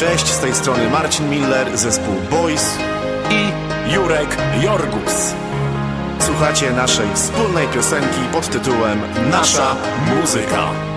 Cześć, z tej strony Marcin Miller, zespół Boys i Jurek Jorgus. Słuchacie naszej wspólnej piosenki pod tytułem Nasza muzyka.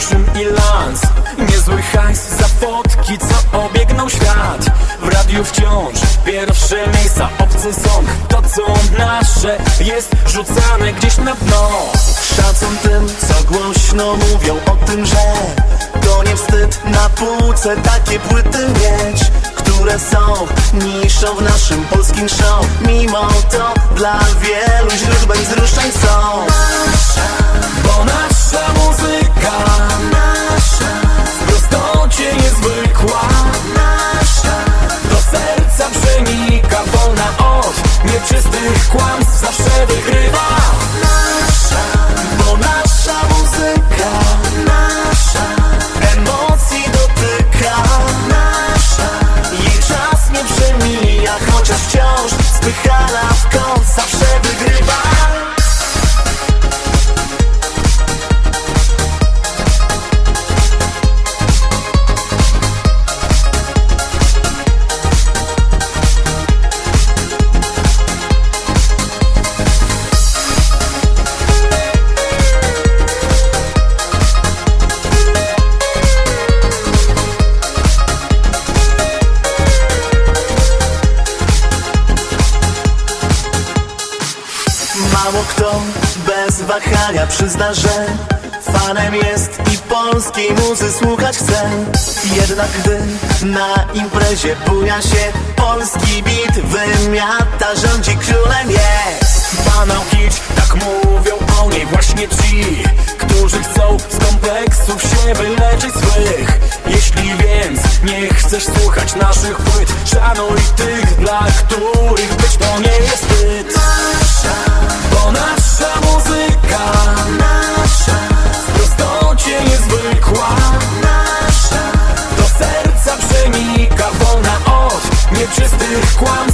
Szum i lans? Niezły hajs za fotki, co obiegną świat. W radiu wciąż pierwsze miejsca Obcy są, to co nasze Jest rzucane gdzieś na dno. Szacun tym, co głośno mówią o tym, że To nie wstyd na półce takie płyty mieć Które są niszą w naszym polskim show. Mimo to dla wielu źródeł wzruszeń są nieczystych kłamstw Zawsze wahania przyzna, że fanem jest i polskiej muzy słuchać chce. Jednak gdy na imprezie buja się polski beat Wymiata, rządzi królem jest. Banał kicz, tak mówią o niej właśnie ci Którzy chcą z kompleksów się wyleczyć złych Jeśli więc nie chcesz słuchać naszych płyt Szanuj tych, dla których być to nie jest Cuando